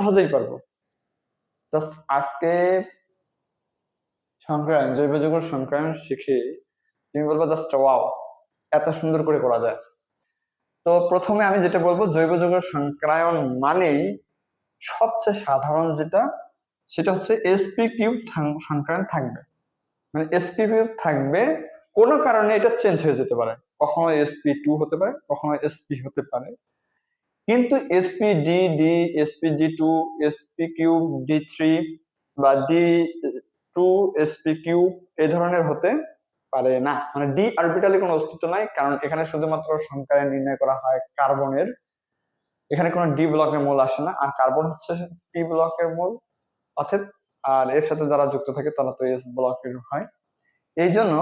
সহজেই পারব। জাস্ট আজকে সংক্রায়ণ জৈব যৌগের সংক্রায়ণ শিখে, তুমি বলব জাস্ট ওয়াও এত সুন্দর করে করা যায়। তো প্রথমে আমি যেটা বলব, জৈব যৌগের সংক্রায়ণ মানেই সবচেয়ে সাধারণ যেটা, সেটা হচ্ছে এসপি কিউব সংক্রায়ণ থাকবে। মানে এসপি কিউব থাকবে, কোনো কারণে এটা চেঞ্জ হয়ে যেতে পারে। কখনো এসপি টু হতে পারে, কখনো এসপি হতে পারে। কিন্তু SP D D SP D two SP cube D three বা ডি টু এসপি কিউব এই ধরনের হতে পারে না। মানে ডি অরবিটালে কোনো অস্তিত্ব নাই, কারণ এখানে শুধুমাত্র সংখ্যায় নির্ণয় করা হয় কার্বনের। এখানে কোনো ডি ব্লকের মূল আসে না, আর কার্বন হচ্ছে পি ব্লকের মূল, অর্থাৎ আর এর সাথে যারা যুক্ত থাকে তারা তো এস ব্লকের হয়। এই জন্য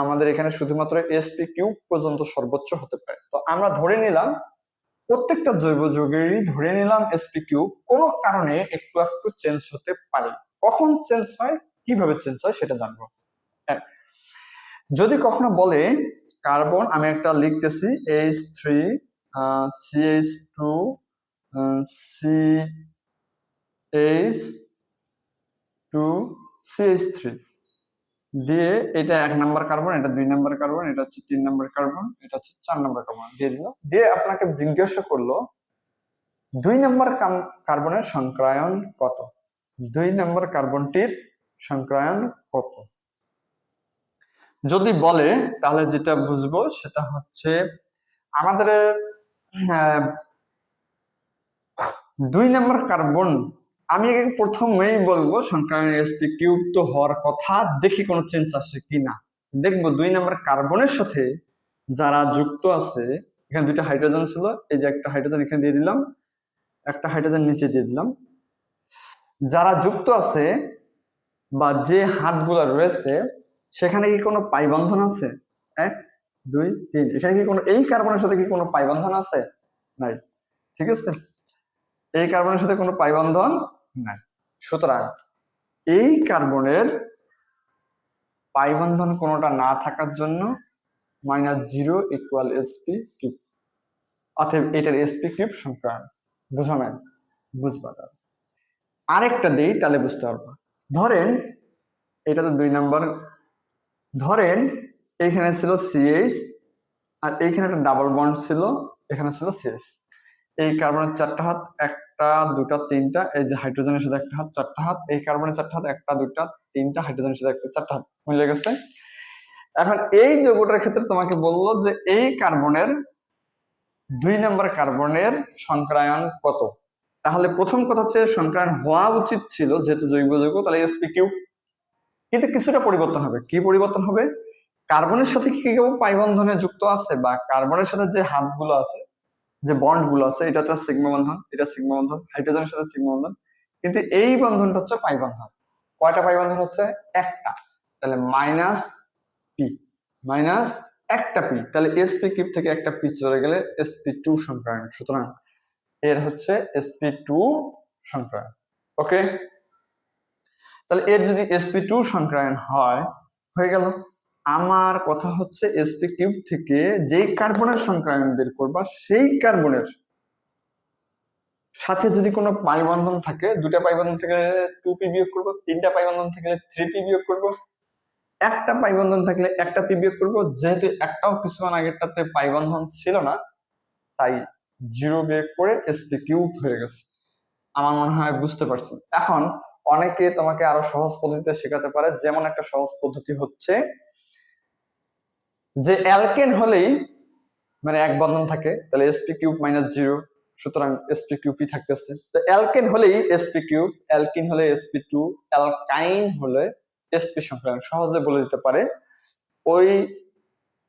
আমাদের এখানে শুধুমাত্র এসপি কিউব পর্যন্ত সর্বোচ্চ হতে পারে। তো আমরা ধরে নিলাম প্রত্যেকটা জৈব যৌগেরই ধরে নিলাম এসপি কিউব কোনো কারণে একটু একটু চেঞ্জ হতে পারে। কখন চেঞ্জ হয়, কীভাবে চেঞ্জ হয় সেটা জানব। যদি কখনো বলে কার্বন আমি একটা লিখতেছি H three CH two C H two CH three দিয়ে এটা এক নাম্বার কার্বন, এটা দুই নাম্বার কার্বন, এটা হচ্ছে তিন নাম্বার কার্বন, এটা হচ্ছে চার নাম্বার কার্বন, দিয়ে দিল। দিয়ে আপনাকে জিজ্ঞাসা করল, দুই নাম্বার কার্বনের সংক্রায়ন কত? দুই নাম্বার কার্বনটির সংক্রায়ন কত? যদি বলে, তাহলে যেটা বুঝব সেটা হচ্ছে আমাদের দুই নাম্বার কার্বন আমি প্রথমেই বলব সংক্রায়ন এসপি কিউব তো হওয়ার কথা, দেখি কোনো চেঞ্জ আসে কিনা। দেখব দুই নাম্বার কার্বনের সাথে যারা যুক্ত আছে, এখানে দুইটা হাইড্রোজেন ছিল, এই যে একটা হাইড্রোজেন এখানে দিয়ে দিলাম, একটা হাইড্রোজেন নিচে দিয়ে দিলাম। যারা যুক্ত আছে বা যে হাতগুলো রয়েছে, সেখানে কি কোনো পাই বন্ধন আছে? এক, দুই, তিন, এখানে কি কোনো, এই কার্বনের সাথে কি কোনো পাই বন্ধন আছে? নাই, ঠিক আছে? এই কার্বনের সাথে কোনো পাই বন্ধন নাই সুতরাং এই কার্বনের পাই বন্ধন কোনোটা না থাকার জন্য minus zero equal SP cube অতএব এটার এসপি কিউব সংক্রায়ন বুঝা নাই বুঝবা আরেকটা দিই, তাহলে বুঝতে পারব। ধরেন, এটা তো দুই নম্বর। ধরেন, এইখানে ছিল সিএইচ আর এইখানে একটা ডাবল বন্ড ছিল, এখানে ছিল সিএস এই কার্বনের চারটা হাত, একটা দুটা তিনটা, এই যে হাইড্রোজেনের সাথে একটা হাত, চারটা হাত, এই কার্বনের চারটা হাত, একটা দুটা তিনটা হাইড্রোজেনের সাথে একটা, চারটা হাত, মিলে গেছে। এখন এই যৌগটার ক্ষেত্রে তোমাকে বলল যে এই কার্বনের দুই নম্বর কার্বনের সংক্রায়ন কত? তাহলে প্রথম কথা হচ্ছে সংক্রায়ন হওয়া উচিত ছিল, যেহেতু জৈব যৌগ, তাহলে এসপি কিউ কিন্তু কিছুটা পরিবর্তন হবে। কি পরিবর্তন হবে? কার্বনের সাথে কি কেউ পাই বন্ধনে যুক্ত আছে? বা কার্বনের সাথে যে হাতগুলো আছে যে বন্ডগুলো আছে, এটা হচ্ছে সিগমা বন্ধন, এটা সিগমা বন্ধন হাইড্রোজেনের সাথে সিগমা বন্ধন, কিন্তু এই বন্ধনটা হচ্ছে পাই বন্ধন। কয়টা পাই বন্ধন হচ্ছে? একটা। তাহলে মাইনাস পি মাইনাস একটা পি তাহলে এসপি কিউব থেকে একটা পি চলে গেলে এসপি টু সংক্রায়ন সুতরাং এর হচ্ছে এসপি টু সংক্রায়ন ওকে তাহলে এর যদি এসপি টু সংক্রায়ন হয়, হয়ে গেল। আমার কথা হচ্ছে এসপি কিউব থেকে যেই কার্বনের সংক্রায়ন বের করবা, সেই কার্বনের সাথে যদি কোনো পাই বন্ধন থাকে দুটা পাই বন্ধন থেকে টু পি বিয়োগ করব, তিনটা পাই বন্ধন থেকে থ্রি পি বিয়োগ করব, একটা পাই বন্ধন থাকলে একটা পি বিয়োগ করব, যেহেতু একটাও কিছুক্ষণ আগেরটাতে পাই বন্ধন ছিল না, তাই জিরো বিয়োগ করে এসপি কিউব হয়ে গেছে। আমার মনে হয় বুঝতে পারছি এখন অনেকে তোমাকে আরও সহজ পদ্ধতিতে শেখাতে পারে। যেমন একটা সহজ পদ্ধতি হচ্ছে যে অ্যালকেন হলেই মানে এক বন্ধন থাকে, তাহলে এসপি কিউব মাইনাস জিরো সুতরাং এসপি কিউপি থাকতেছে? তো অ্যালকেন হলেই এসপি কিউব অ্যালকিন হলে এসপি টু অ্যালকাইন হলে এসপি সংক্রায়ন সহজে বলে দিতে পারে। ওই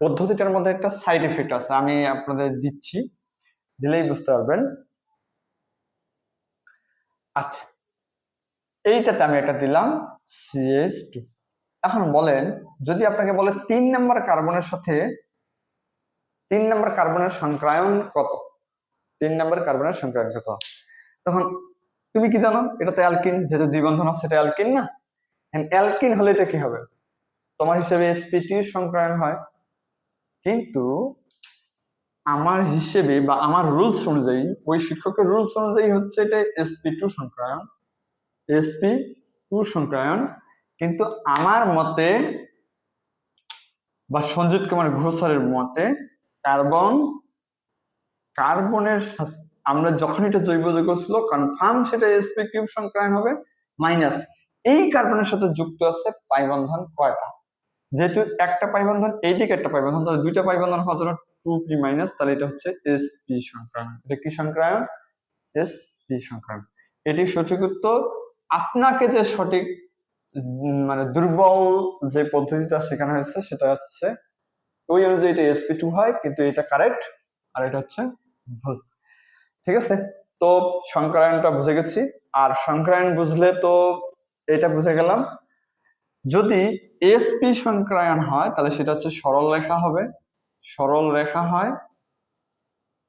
পদ্ধতিটার মধ্যে একটা সাইড এফেক্ট আছে, আমি আপনাদের দিচ্ছি, দিলেই বুঝতে পারবেন। আচ্ছা এইটাতে আমি একটা দিলাম সিএস টু এখন বলেন, যদি আপনাকে বলে তিন নাম্বার কার্বনের সাথে তিন নাম্বার কার্বনের সংক্রায়ন কত? তিন নাম্বার কার্বনের সংক্রায়ন কত? তখন তুমি কি জানো? এটা তো অ্যালকিন, যেহেতু দুই বন্ধন আছে, এটা অ্যালকিন না? অ্যালকিন হলে এটা কি হবে? তোমার হিসেবে এসপিটি সংক্রায়ন হয়। কিন্তু আমার হিসেবে বা আমার রুলস অনুযায়ী, ওই শিক্ষকের রুলস অনুযায়ী হচ্ছে এটা এসপি টু সংক্রায়ন এসপি টু সংক্রায়ন কিন্তু আমার মতে বা সঞ্জিত কুমার ঘোষ স্যারের মতে কার্বন, কার্বনের সাথে আমরা যখন এটা জৈব যৌগ ছিল কনফার্ম সেটা এসপি কিউব সংক্রায়ন হবে মাইনাস এই কার্বনের সাথে যুক্ত আছে পাই বন্ধন কয়টা? যেহেতু একটা পাই বন্ধন এই দিকে একটা পাইবন্ধন তাহলে দুইটা পাইবন্ধন হওয়ার জন্য টু পি মাইনাস তাহলে এটা হচ্ছে এস পি সংক্রায়ন এটা কি সংক্রায়ন এস পি সংক্রায়ন এটি সঠিক উত্তর। আপনাকে যে সঠিক মানে দুর্বল যে পদ্ধতিটা শেখানো হয়েছে, সেটা হচ্ছে ওই অনুযায়ী এটা এসপি টু হয়, কিন্তু এটা কারেক্ট আর এটা হচ্ছে ভুল। ঠিক আছে? তো সংক্রায়নটা বুঝে গেছি। আর সংক্রায়ন বুঝলে তো এটা বুঝে গেলাম। যদি এসপি সংক্রায়ন হয়, তাহলে সেটা হচ্ছে সরল রেখা হবে। সরল রেখা হয়।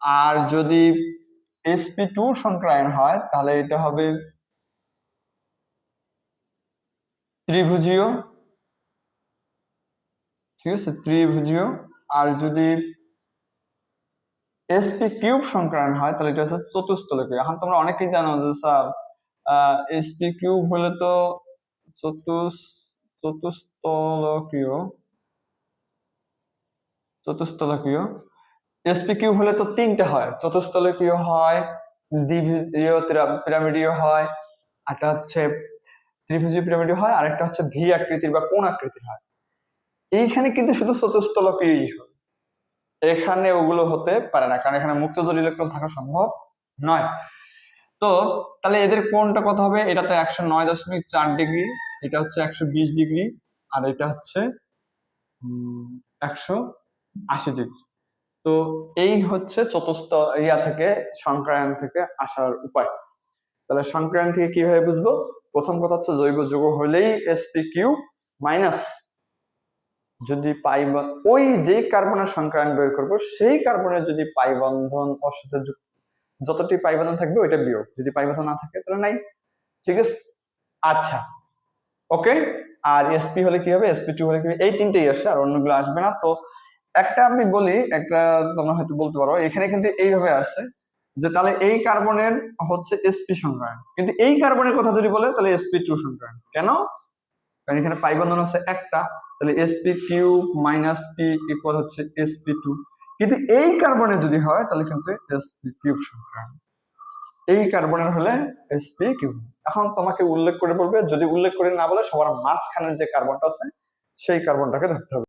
আর যদি এসপি টু সংক্রায়ন হয়, তাহলে এটা হবে ত্রিভুজীয়। ঠিক আছে? ত্রিভুজীয়। আর যদি এসপি কিউব সংক্রায়ন হয়, তাহলে এটা হচ্ছে চতুস্তলকীয় এখন তোমরা অনেকেই জানো যে, স্যার এসপি কিউব হলে তো চতুস চতুস্তলকীয় চতুস্তলকীয় এসপি কিউব হলে তো তিনটা হয়। চতুস্তলকীয় হয়, দ্বিভুজীয় পিরামিডীয় হয় একটা হচ্ছে ত্রিভুজীয় পিরামিডীয় হয় আর একটা হচ্ছে ভি আকৃতির বা কোন আকৃতির হয়। এইখানে কিন্তু শুধু চতুস্তলকীয়ই হয়। এখানে ওগুলো হতে পারে না, কারণ এখানে মুক্ত জল ইলেকট্রন থাকা সম্ভব নয়। তো, তাহলে এদের কোণটা কত হবে? এটা তো একশো নয় দশমিক চার ডিগ্রি, এটা হচ্ছে একশো বিশ ডিগ্রি, আর এটা হচ্ছে একশো আশি ডিগ্রি। তো এই হচ্ছে চতুর্থ ইয়া থেকে সংক্রায়ন থেকে আসার উপায়। তাহলে সংক্রায়ন থেকে কীভাবে বুঝব? প্রথম কথা হচ্ছে জৈব যৌগ হলেই এসপি কিউ মাইনাস যদি পাই ওই যে কার্বনের সংক্রায়ন বের করব, সেই কার্বনের যদি পাই বন্ধন ওর সাথে যতটি পাই বন্ধন থাকবে, ওইটা বিয়োগ। যদি পাই বন্ধন না থাকে, তাহলে নাই। ঠিক আছে? আচ্ছা। ওকে? আর এসপি হলে কি হবে? এসপি টু হলে কি হবে? এই তিনটেই আসে আর অন্যগুলো আসবে না। তো একটা আমি বলি, একটা তোমরা হয়তো বলতে পারো, এখানে কিন্তু এইভাবে আসে যে তাহলে এই কার্বনের হচ্ছে এসপি সংক্রায়ন কিন্তু এই কার্বনের কথা যদি বলে, তাহলে এসপি টু সংক্রায়ন কেন? কারণ এখানে পাই বন্ধন হচ্ছে একটা, তাহলে SP cube minus P equal হচ্ছে এসপি টু কিন্তু এই কার্বনের যদি হয়, তাহলে কিন্তু এসপি কিউব সংক্রায়ন এই কার্বনের হলে এসপি কিউব এখন তোমাকে উল্লেখ করে বলবে, যদি উল্লেখ করে না বলে, সবার মাঝখানের যে কার্বনটা আছে, সেই কার্বনটাকে ধরতে হবে।